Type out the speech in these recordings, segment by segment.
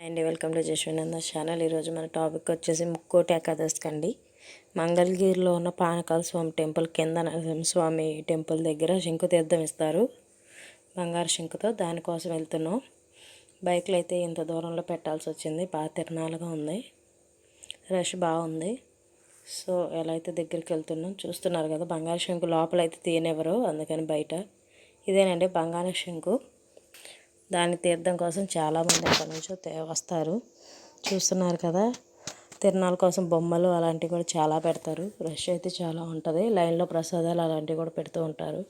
And welcome to Jashwananda channel. ఈరోజు మన topic వచ్చేసి ముక్కోటి ఏకాదశికి అండి మంగళగిరిలో ఉన్న పానకాల స్వామి టెంపుల్ కింద స్వామి టెంపుల్ దగ్గర శంకు తీర్థం ఇస్తారు. బంగారు శంకుతో దానికోసం వెళ్తున్నాం. బైక్లు అయితే ఇంత దూరంలో పెట్టాల్సి వచ్చింది. బాగా తిరణాలుగా ఉంది. రష్ బాగుంది సో ఎలా అయితే దగ్గరికి వెళ్తున్నాం చూస్తున్నారు కదా బంగారు శంకు లోపల అయితే తీయనివ్వరు అందుకని బయట. ఇదేనండి బంగారు శంకు. దాని తీర్థం కోసం చాలామంది అక్కడి నుంచో వస్తారు. చూస్తున్నారు కదా? తిరణాల కోసం బొమ్మలు అలాంటివి కూడా చాలా పెడతారు. రష్ అయితే చాలా ఉంటుంది. లైన్లో ప్రసాదాలు అలాంటివి కూడా పెడుతూ ఉంటారు.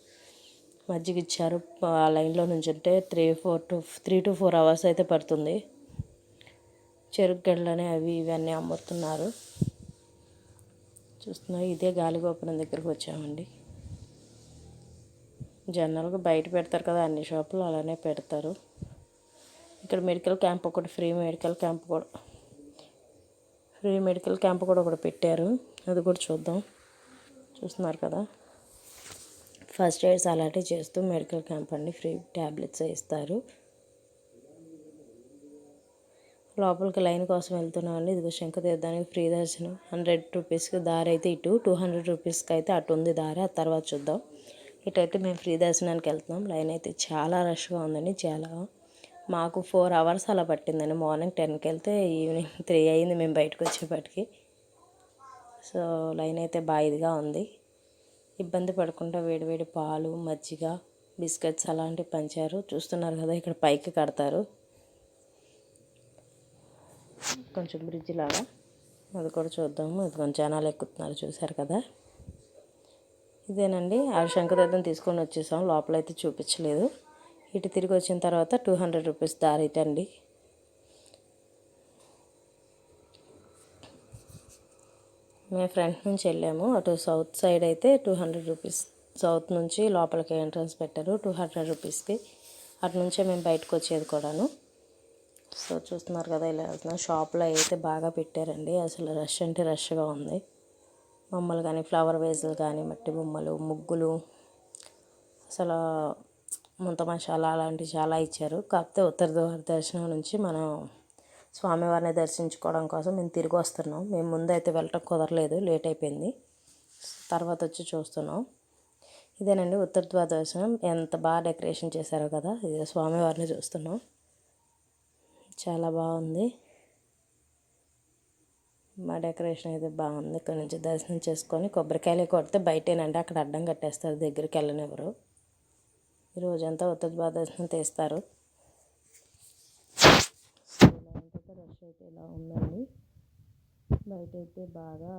మజ్జిగ ఇచ్చారు. ఆ లైన్లో నుంచి ఉంటే three four to three to four hours అయితే పడుతుంది. చెరుకు గడ్డలని అవి ఇవన్నీ అమ్ముతున్నారు. చూస్తున్నా ఇదే గాలిగోపురం దగ్గరకు వచ్చామండి. జనరల్గా బయట పెడతారు కదా అన్ని షాపులు అలానే పెడతారు. ఇక్కడ మెడికల్ క్యాంప్ ఒకటి ఫ్రీ మెడికల్ క్యాంప్ కూడా ఫ్రీ మెడికల్ క్యాంప్ కూడా ఒకటి పెట్టారు. అది కూడా చూద్దాం. చూస్తున్నారు కదా? ఫస్ట్ ఎయిడ్స్ అలాంటివి చేస్తూ మెడికల్ క్యాంప్ అండి ఫ్రీ ట్యాబ్లెట్స్ ఇస్తారు. లోపలికి లైన్ కోసం వెళ్తున్నామండి ఇదిగో శంఖతీర్థానికి ఫ్రీ దర్శనం. హండ్రెడ్ రూపీస్కి దారి అయితే ఇటు టూ హండ్రెడ్ రూపీస్కి అయితే అటు ఉంది దారి. ఆ తర్వాత చూద్దాం. ఇటైతే మేము ఫ్రీ దర్శనానికి వెళ్తున్నాం. లైన్ అయితే చాలా రష్గా ఉందండి చాలా. మాకు ఫోర్ అవర్స్ అలా పట్టిందండి. మార్నింగ్ టెన్కి వెళ్తే ఈవినింగ్ త్రీ అయింది మేము బయటకు వచ్చేపటికి సో లైన్ అయితే బాగా ఇదిగా ఉంది. ఇబ్బంది పడకుండా వేడివేడి పాలు మజ్జిగ బిస్కెట్స్ అలాంటివి పంచారు. చూస్తున్నారు కదా ఇక్కడ పైకి కడతారు. కొంచెం బ్రిడ్జ్ లాగా. అది కూడా చూద్దాము. అది కొంచెం జనాలు ఎక్కుతున్నారు చూసారు కదా. ఇదేనండి. ఆ శంకుదద్దం తీసుకొని వచ్చేసాం. లోపలైతే చూపించలేదు. ఇటు తిరిగి వచ్చిన తర్వాత టూ హండ్రెడ్ రూపీస్ దారి అండి. మేము ఫ్రంట్ నుంచి వెళ్ళాము. అటు సౌత్ సైడ్ అయితే టూ హండ్రెడ్ రూపీస్ సౌత్ నుంచి లోపలికి ఎంట్రన్స్ పెట్టారు. టూ హండ్రెడ్ రూపీస్కి. అటు నుంచే మేము బయటకు వచ్చేది కూడాను. సో చూస్తున్నారు కదా ఇలా వెళ్తున్నాం. షాప్లో అయితే బాగా పెట్టారండి. అసలు రష్ అంటే రష్గా ఉంది. బొమ్మలు కానీ ఫ్లవర్ వేజులు కానీ మట్టి బొమ్మలు ముగ్గులు అసలు ముంత మసాలా అలాంటివి చాలా ఇచ్చారు. కాకపోతే ఉత్తర ద్వార దర్శనం నుంచి మనం స్వామివారిని దర్శించుకోవడం కోసం మేము తిరిగి వస్తున్నాం. మేము ముందైతే వెళ్ళటం కుదరలేదు లేట్ అయిపోయింది. తర్వాత వచ్చి చూస్తున్నాం. ఇదేనండి ఉత్తర ద్వార దర్శనం. ఎంత బాగా డెకరేషన్ చేశారో కదా ఇది స్వామివారిని చూస్తున్నాం. చాలా బాగుంది. మా డెకరేషన్ అయితే బాగుంది. ఇక్కడ నుంచి దర్శనం చేసుకొని కొబ్బరికాయలు కొడితే బయటేనండి. అక్కడ అడ్డం కట్టేస్తారు. దగ్గరికి వెళ్ళనివ్వరు. రోజంతా ఉత్తర దర్శనం తీస్తారు. రష్ అయితే ఇలా ఉందండి. బయట అయితే బాగా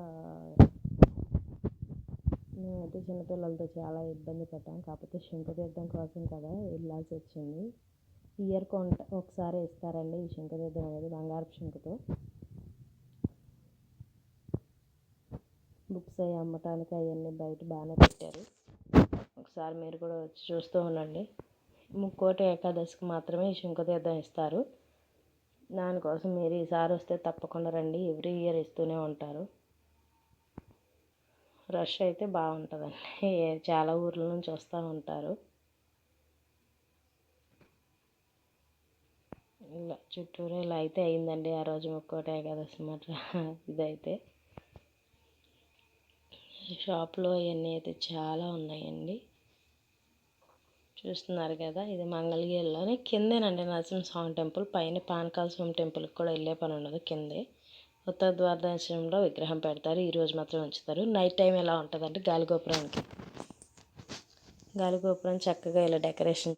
మేమైతే చిన్నపిల్లలతో చాలా ఇబ్బంది పడ్డాం. కాకపోతే శంకుతీర్థం కోసం కదా వెళ్ళాల్సి వచ్చింది. ఇయర్ కొంట ఒకసారి ఇస్తారండి ఈ శంకుతీర్థం అనేది బంగారపు శంకుతో. వస్తాయి అమ్మటానికి అవన్నీ బయట బాగానే పెట్టారు. ఒకసారి మీరు కూడా వచ్చి చూస్తూ ఉండండి. ముక్కోటి ఏకాదశికి మాత్రమే ఈ శంకుతీర్థం ఇస్తారు. దానికోసం మీరు ఈసారి వస్తే తప్పకుండా రండి. ఎవ్రీ ఇయర్ ఇస్తూనే ఉంటారు. రష్ అయితే బాగుంటుందండి. చాలా ఊర్ల నుంచి వస్తూ ఉంటారు. ఇలా చుట్టూరు ఇలా అయితే అయిందండి ఆ రోజు ముక్కోటి ఏకాదశి మాట ఇదైతే. షాప్లో అవన్నీ అయితే చాలా ఉన్నాయండి. చూస్తున్నారు కదా ఇది మంగళగిరిలోనే కిందేనండి నరసింహస్వామి టెంపుల్. పైన పానకాల స్వామి టెంపుల్కి కూడా వెళ్ళే పని ఉండదు కిందే. ఉత్తర ద్వారదర్శనంలో విగ్రహం పెడతారు ఈరోజు మాత్రం ఉంచుతారు. నైట్ టైం ఎలా ఉంటుందంటే గాలిగోపురానికి. గాలిగోపురం చక్కగా ఇలా డెకరేషన్